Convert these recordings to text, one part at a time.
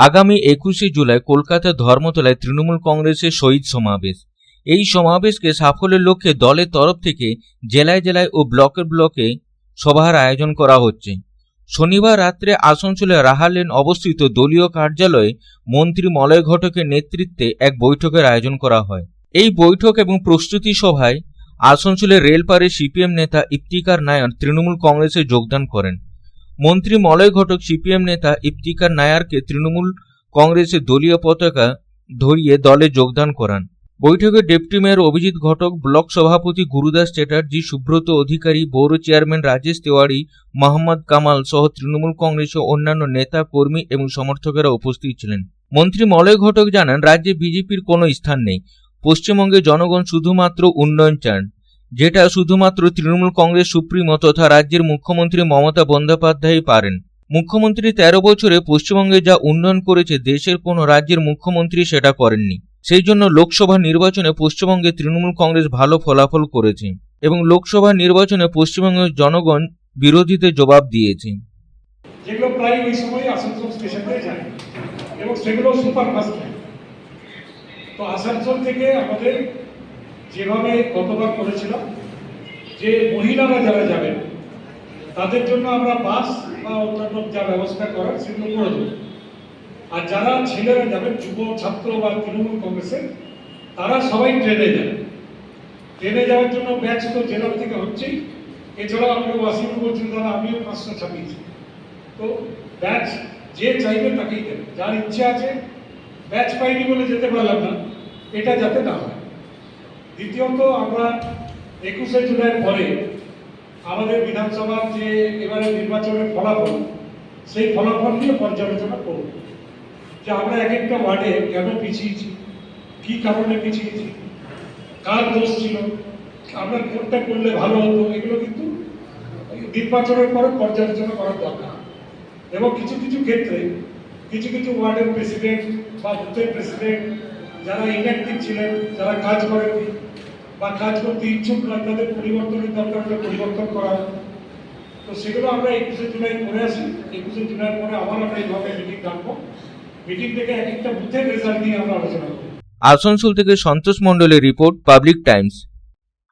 আগামী একুশে জুলাই কলকাতার ধর্মতলায় তৃণমূল কংগ্রেসের শহীদ সমাবেশ। এই সমাবেশকে সাফল্যের লক্ষ্যে দলের তরফ থেকে জেলায় জেলায় ও ব্লকে ব্লকে সভার আয়োজন করা হচ্ছে। শনিবার রাত্রে আসানসোলে রাহালেন অবস্থিত দলীয় কার্যালয়ে মন্ত্রী মলয় ঘটকের নেতৃত্বে এক বৈঠকের আয়োজন করা হয়। এই বৈঠক এবং প্রস্তুতি সভায় আসানসোলের রেলপারে সিপিএম নেতা ইফতিকার নায়ন তৃণমূল কংগ্রেসে যোগদান করেন। মন্ত্রী মলয় ঘটক সিপিএম নেতা ইফতিকার নায়ারকে তৃণমূল কংগ্রেসের দলীয় পতাকা ধরিয়ে দলে যোগদান করান। বৈঠকে deputy mayor Abhijit Ghatak, block সভাপতি গুরুদাস চ্যাটার্জি, সুব্রত অধিকারী, পৌর চেয়ারম্যান রাজেশ তেওয়ারি, মোহাম্মদ কামাল সহ তৃণমূল কংগ্রেসের অন্যান্য নেতা, কর্মী এবং সমর্থকেরা উপস্থিত ছিলেন। মন্ত্রী মলয় ঘটক জানান, রাজ্যে বিজেপির কোনো স্থান নেই। পশ্চিমবঙ্গে জনগণ শুধুমাত্র উন্নয়ন চান। যেটা শুধুমাত্র তৃণমূল কংগ্রেস, সুপ্রিমো তথা রাজ্যের মুখ্যমন্ত্রী মমতা বন্দ্যোপাধ্যায় পারেন। মুখ্যমন্ত্রী তেরো বছরে পশ্চিমবঙ্গে যা উন্নয়ন করেছে দেশের কোনো রাজ্যের মুখ্যমন্ত্রী সেটা করেননি। সেই জন্য লোকসভা নির্বাচনে পশ্চিমবঙ্গে তৃণমূল কংগ্রেস ভালো ফলাফল করেছে এবং লোকসভা নির্বাচনে পশ্চিমবঙ্গের জনগণ বিরোধীদের জবাব দিয়েছে। যেগুলো প্রায় সময় আসানসোল স্টেশন যায় এবং সেগুলো সুপারফাস্ট তো আসানসোল থেকে আমাদের যেভাবে গতবার করেছিলাম, যে মহিলারা যারা যাবেন, তাদের জন্য আমরা বাস বা অন্যান্য যা ব্যবস্থা করার সেগুলো করে দেবো। আর যারা ছেলেরা যাবেন, যুব, ছাত্র বা তৃণমূল কংগ্রেসের, তারা সবাই ট্রেনে যাবে ট্রেনে যাওয়ার জন্য ব্যাচ তো জেলা থেকে হচ্ছেই। এছাড়াও আমাকে ওয়াসিম বলছিল দাদা আমিও পাঁচশো ছাপিয়েছি তো ব্যাচ যে চাইবে তাকেই দেবে। যার ইচ্ছে আছে, ব্যাচ পাইনি বলে যেতে পারলাম না। এটা যাতে না হয়। দ্বিতীয়ত আমরা একুশে জুলাইয়ের পরে আমাদের বিধানসভার যে এবারে নির্বাচনের ফলাফল, সেই ফলাফল নিয়ে পর্যালোচনা করব। যে আমরা এক একটা ওয়ার্ডে কেন পিছিয়েছি, কী কারণে পিছিয়েছি, কার দোষ ছিল, আমরা কোনটা করলে ভালো হতো, এগুলো কিন্তু নির্বাচনের পরে পর্যালোচনা করার দরকার। এবং কিছু কিছু ক্ষেত্রে, কিছু কিছু ওয়ার্ডের প্রেসিডেন্ট বা বুথের প্রেসিডেন্ট যারা ইনঅ্যাক্টিভ ছিলেন যারা কাজ করেননি বা কাজ করতে ইচ্ছুক নয় তাদের পরিবর্তনের দরকার পরিবর্তন করা। তো সেগুলো আমরা একুশে জুলাই করে আসি। একুশে জুলাই পরে আবার আমরা এইভাবে মিটিং ডাকবো। মিটিং থেকে এক একটা বুথের রেজাল্ট নিয়ে আমরা আলোচনা করব। আসানসোল থেকে সন্তোষ মণ্ডলের রিপোর্ট পাবলিক টাইমস।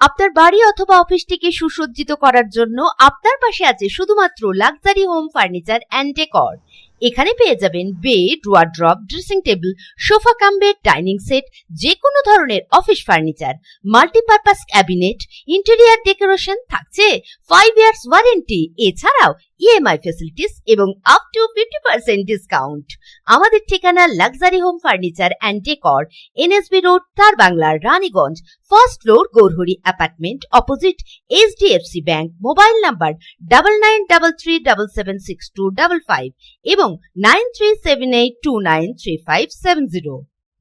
আপনার বাড়ি অথবা অফিসটিকে সুসজ্জিত করার জন্য আপনার পাশে আছে শুধুমাত্র luxury home furniture and decor এখানে পেয়ে যাবেন bed wardrobe dressing table sofa cum bed dining set যে কোনো ধরনের office furniture multipurpose cabinet interior decoration থাকছে ফাইভ ইয়ার্স ওয়ারেন্টি এছাড়াও ইএমআই ফেসিলিটিস এবং up to fifty percent discount আমাদের ঠিকানা luxury home furniture and decor NSB road তার বাংলার Raniganj first floor Gourhari apartment opposite HDFC bank mobile number double nine double three double seven six two double five এবং nine three seven eight two nine three five seven zero